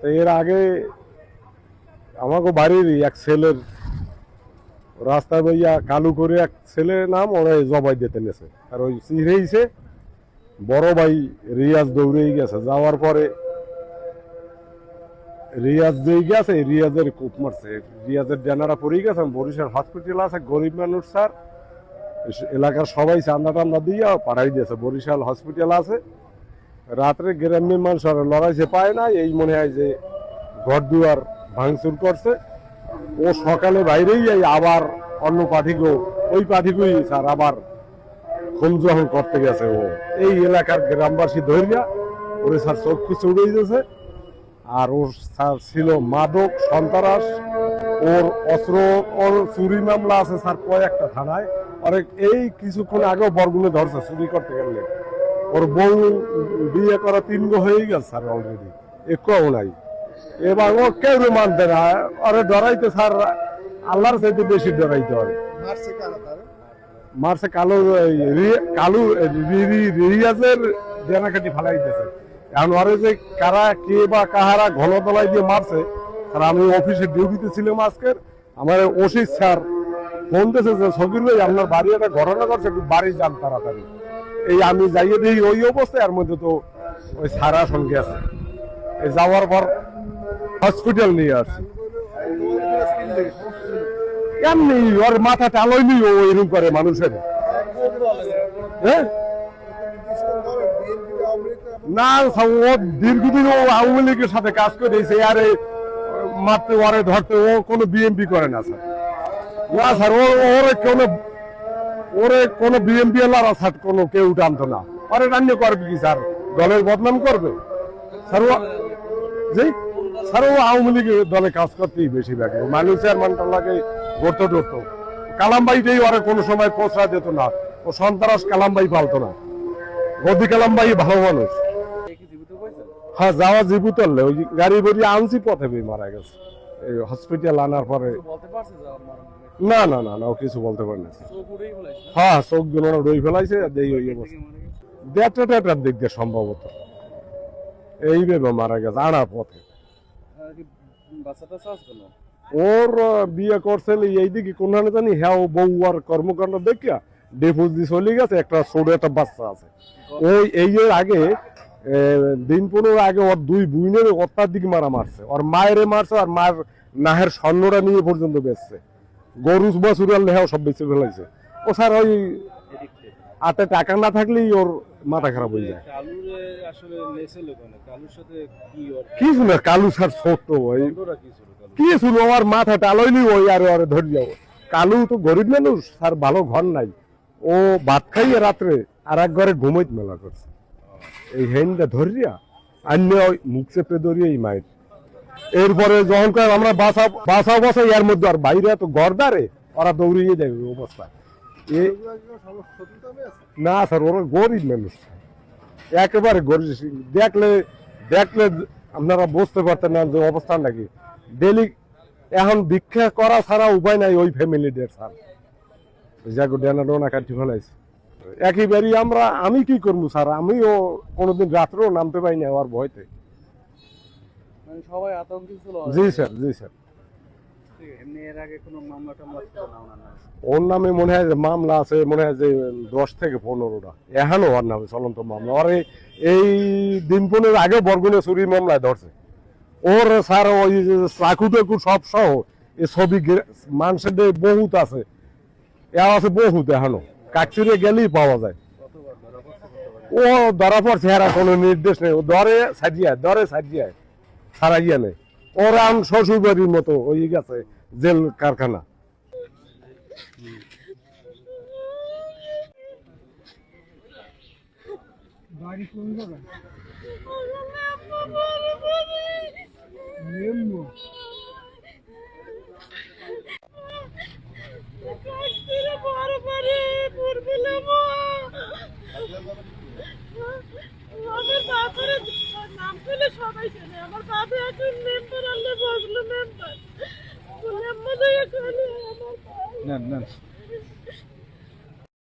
তো এর আগে আমাকে বাড়ির এক ছেলের রাস্তায় বইয়া কালু করে এক ছেলের নাম ওরা জবাই দিতে নেছে। আর ওই চিহ্রেইছে বড় ভাই রিয়াজ দৌড়েই গেছে। যাওয়ার পরে রিয়াজ যেই গেছে, রিয়াজের কূপ মারছে। রিয়াজের ড্যানারা পড়ে গেছে বরিশাল হসপিটাল আছে, গরিব মানুষ, স্যার। এলাকার সবাই চান্দা টান্দা দিয়ে পাঠাই দিয়েছে। বরিশাল হসপিটাল আছে। রাত্রে গ্রামের মানুষ আর লড়াইছে, পায় না এই মনে হয় যে ঘর দুয়ার ভাঙচুর করছে। ও সকালে বাইরেই যাই আবার অন্য পাঠিকেও ওই পাঠিকেই স্যার আবার যখন করতে গেছে ও। এই এলাকার গ্রামবাসী ধৈর্যা ওরে স্যার চক্ষু চড়ে গেছে আর ওর স্যার ছিল মাদক সন্ত্রাস। ওর অস্ত্র, ওর চুরি মামলা আছে স্যার কয়েকটা থানায়। অনেক এই কিছুক্ষণ আগেও বরগুনে ধরছে, চুরি করতে গেলে। ওর বউ বিয়ে করা তিন গো হয়ে গেছে স্যার অলরেডি একটাও নাই। এবার ও কেউ মানতে না। আরে ডরাইতে স্যার আল্লাহর চাইতে বেশি ডরাইতে হবে মারছে কালো কালু রিয়াজের দেনাকাটি ফালাইতেছে। এখন ওরে যে কারা কে বা কাহারা ঘন তলায় দিয়ে মারছে আর আমি অফিসে ডিউটিতে ছিলাম আজকের। আমার ওসি স্যার ফোন দিয়েছে যে সকির ভাই আপনার বাড়ি একটা ঘটনা করছে একটু বাড়ি যান তাড়াতাড়ি। এই আমি যাইয়ে দিই ওই অবস্থায় এর মধ্যে তো ওই সারা সঙ্গে আছে। যাওয়ার পর হসপিটাল নিয়ে আসছি। এমনি ওর মাথা টালইনি ও এরকম করে মানুষের। হ্যাঁ? না ও দীর্ঘদিন ও আওয়ামী লীগের সাথে কাজ করে দিয়েছে আরে মারতে, ওরে ধরতে, ও কোনো বিএমপি করে না, স্যার। না, স্যার, ও, ওরে কোনো ওরে কোনো বিএমপি এলারা স্যার কোনো কেউ টানতো না। ওরে রান্না করবে কি স্যার? দলের বদনাম করবে? স্যার ও জি? স্যার ও আওয়ামী লীগের দলে কাজ করতেই বেশি লাগে মানুষের মানটা লাগে গড়তে ধরতো কালামবাইটাই ওরা কোনো সময় পৌঁছা যেত না। ও সন্ত্রাস কালামবাই পালতো না। গদি কালামবাই ভালো মানুষ। হ্যাঁ যাওয়া জীবিত ওই গাড়ি বড়ি আনছি পথে মারা গেছে। হসপিটাল আনার পরে না না না না ও কিছু বলতে পারে না। হ্যাঁ চোখ দুটো রই ফেলাইছে দেই ওই অবস্থা। দেড়টা টেটার দিক দিয়ে সম্ভবত। এই ভেবে মারা গেছে আনা পথে। ওর বিয়ে করছিল এইদিকে কোনখানে জানি হ্যাঁ ও বউ আর কর্মকাণ্ড দেখিয়া দিয়ে চলে গেছে একটা ছোট একটা বাচ্চা আছে। ওই এই আগে দিন পনেরো আগে ওর দুই বুইনের অত্যাধিক মারা মারছে। ওর মায়েরে মারছে আর মায়ের নাহের স্বর্ণটা নিয়ে পর্যন্ত বেচছে। গরু বছর লেহাও সব বেঁচে ফেলাইছে। ও স্যার ওই হাতে টাকা না থাকলেই ওর মাথা খারাপ হয়ে যায়। কি ওর কিছু না কালু স্যার ছোট্ট ওই? কি ছিল শুনো আমার মাথা টালইনি ওই আর ওরে ধরে যাব কালু তো গরিব মানুষ আর ভালো ঘর নাই। ও ভাত খাইয়ে রাত্রে আর এক ঘরে ঘুমাইতে মেলা করছে। এই হেনটা ধরিয়া আন্য ওই মুখ চেপে ধরিয়ে এই মায়ের। এরপরে যখন আমরা বাসা বাসা বাসা এর মধ্যে আর বাইরে তো গরদারে, ওরা দৌড়িয়ে দেয় অবস্থা না স্যার, ওরা গরিব মানুষ। একেবারে গরিব। দেখলে দেখলে আপনারা বুঝতে পারতেন না যে অবস্থান নাকি। ডেলি এখন ভিক্ষা করা ছাড়া উপায় নাই ওই ফ্যামিলিদের স্যার। যাকে, ডেনা ডোনা কাটি ফেলাইছে। একেবারেই আমরা আমি কি করব স্যার? আমিও কোনোদিন রাত্রেও নামতে পাই না আমার ভয়তে। মানে সবাই আতঙ্কিত ছিল জি স্যার জি স্যার। এমনি এর আগে কোনো মামলা? ওর নামে মনে হয় আছে মনে হয় যে দশ থেকে পনেরোটা। এখনও ওর নামে চলন্ত মামলা। ওর এই- এই দিন পনেরো আগে বরগুনে চুরি মামলায় ধরছে। ওর স্যার ওই যে চাকু টাকু সব সহ এই ছবি মানুষের বহুত আছে। এ আছে বহুত এখনও। কাকচুরে গেলেই পাওয়া যায়। ও ধরা পড়ছে এরা কোনো নির্দেশ নেই। ও ধরে সাজিয়ে ধরে সাজিয়ে, সারাইয়া নেই। ওর আম শ্বশুর বাড়ির মতো ওই গেছে জেল কারখানা। কাটছিরে বারে সবাই চেনে আমার বাবা এখন মেম্বার আনলে বসলো মেম্বার বলে আম্মা জায়গা খালি আমার বাবা নেন নেন